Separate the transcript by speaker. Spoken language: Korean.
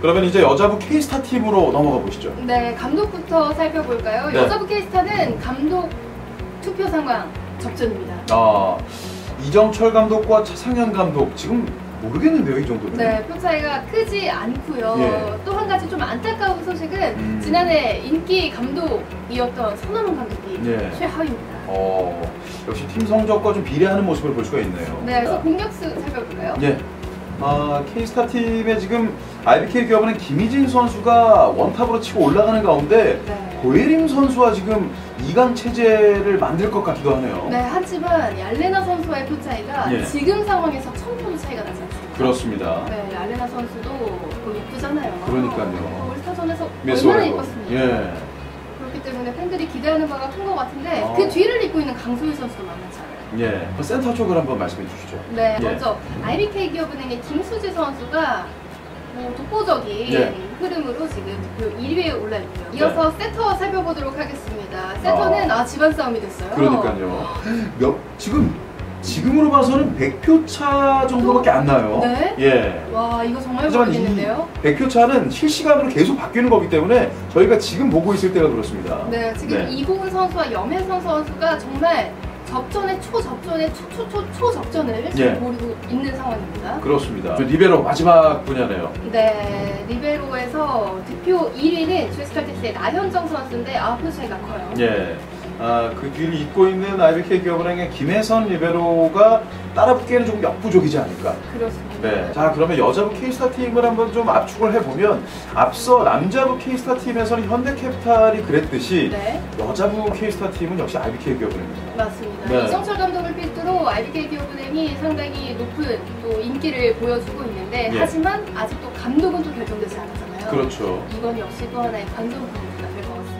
Speaker 1: 그러면 이제 여자부 K스타 팀으로 넘어가 보시죠.
Speaker 2: 네, 감독부터 살펴볼까요?
Speaker 1: 네.
Speaker 2: 여자부 K스타는 감독 투표 상황 접전입니다.
Speaker 1: 아 이정철 감독과 차상현 감독 지금 모르겠는데요 이 정도면.
Speaker 2: 네, 표 차이가 크지 않고요.
Speaker 1: 예.
Speaker 2: 또 한 가지 좀 안타까운 소식은
Speaker 1: 음.
Speaker 2: 지난해 인기 감독이었던 손흥민 감독이
Speaker 1: 예.
Speaker 2: 최하위입니다.
Speaker 1: 어 역시 팀 성적과 좀 비례하는 모습을 볼 수가 있네요.
Speaker 2: 네, 그래서 공격수 살펴볼까요?
Speaker 1: 예. 아, K스타 팀에 지금 IBK 기업은 김희진 선수가 원탑으로 치고 올라가는 가운데
Speaker 2: 네.
Speaker 1: 고예림 선수와 지금 2강 체제를 만들 것 같기도 하네요.
Speaker 2: 네, 하지만 얄레나 선수와의 표 차이가
Speaker 1: 예.
Speaker 2: 지금 상황에서 1000표 차이가 나지 않습니까?
Speaker 1: 그렇습니다.
Speaker 2: 네, 얄레나 선수도 뭐 예쁘잖아요.
Speaker 1: 그러니까요.
Speaker 2: 올스타전에서 얼마나. 예뻤습니까?
Speaker 1: 예.
Speaker 2: 팬들이 기대하는 바가 큰 것 같은데
Speaker 1: 어.
Speaker 2: 그 뒤를 잇고 있는 강소희 선수도 만만치 않아요.
Speaker 1: 예. 그 센터 쪽을 한번 말씀해 주시죠.
Speaker 2: 네,
Speaker 1: 예.
Speaker 2: 먼저 IBK 기업은행의 김수지 선수가 뭐 독보적인
Speaker 1: 예.
Speaker 2: 흐름으로 지금 그 1위에 올라 있고요. 이어서 세터 살펴보도록 하겠습니다. 세터는
Speaker 1: 네. 아.
Speaker 2: 아, 집안 싸움이 됐어요.
Speaker 1: 그러니까요. 몇, 지금 지금으로 봐서는 100표 차 정도밖에 안 나요.
Speaker 2: 네?
Speaker 1: 예.
Speaker 2: 와 이거 정말 모르겠는데요.
Speaker 1: 이 100표 차는 실시간으로 계속 바뀌는 거기 때문에 저희가 지금 보고 있을 때가 그렇습니다.
Speaker 2: 네, 지금
Speaker 1: 네.
Speaker 2: 이고은 선수와 염혜선 선수가 정말 접전의 초접전의 초초초 초 접전을 지금
Speaker 1: 예.
Speaker 2: 벌이고 있는 상황입니다.
Speaker 1: 그렇습니다. 저 리베로 마지막 분야네요.
Speaker 2: 네, 리베로에서 득표 1위는 주스칼티스의 나현정 선수인데 아표 차이가 커요.
Speaker 1: 예. 아, 그 뒤를 잇고 있는 IBK 기업은행의 김혜선 리베로가 따라붙기에는 조금 역부족이지 않을까.
Speaker 2: 그렇습니다.
Speaker 1: 네. 자, 그러면 여자부 K스타 팀을 한번 좀 압축을 해보면 앞서 남자부 K스타 팀에서는 현대캐피탈이 그랬듯이
Speaker 2: 네,
Speaker 1: 여자부 K스타 팀은 역시 IBK 기업은행입니다.
Speaker 2: 맞습니다.
Speaker 1: 네.
Speaker 2: 이정철 감독을 필두로 IBK 기업은행이 상당히 높은 또 인기를 보여주고 있는데
Speaker 1: 예.
Speaker 2: 하지만 아직도 감독은 또 결정되지 않았잖아요.
Speaker 1: 그렇죠.
Speaker 2: 이건 역시 또 하나의 관전 포인트가 될 것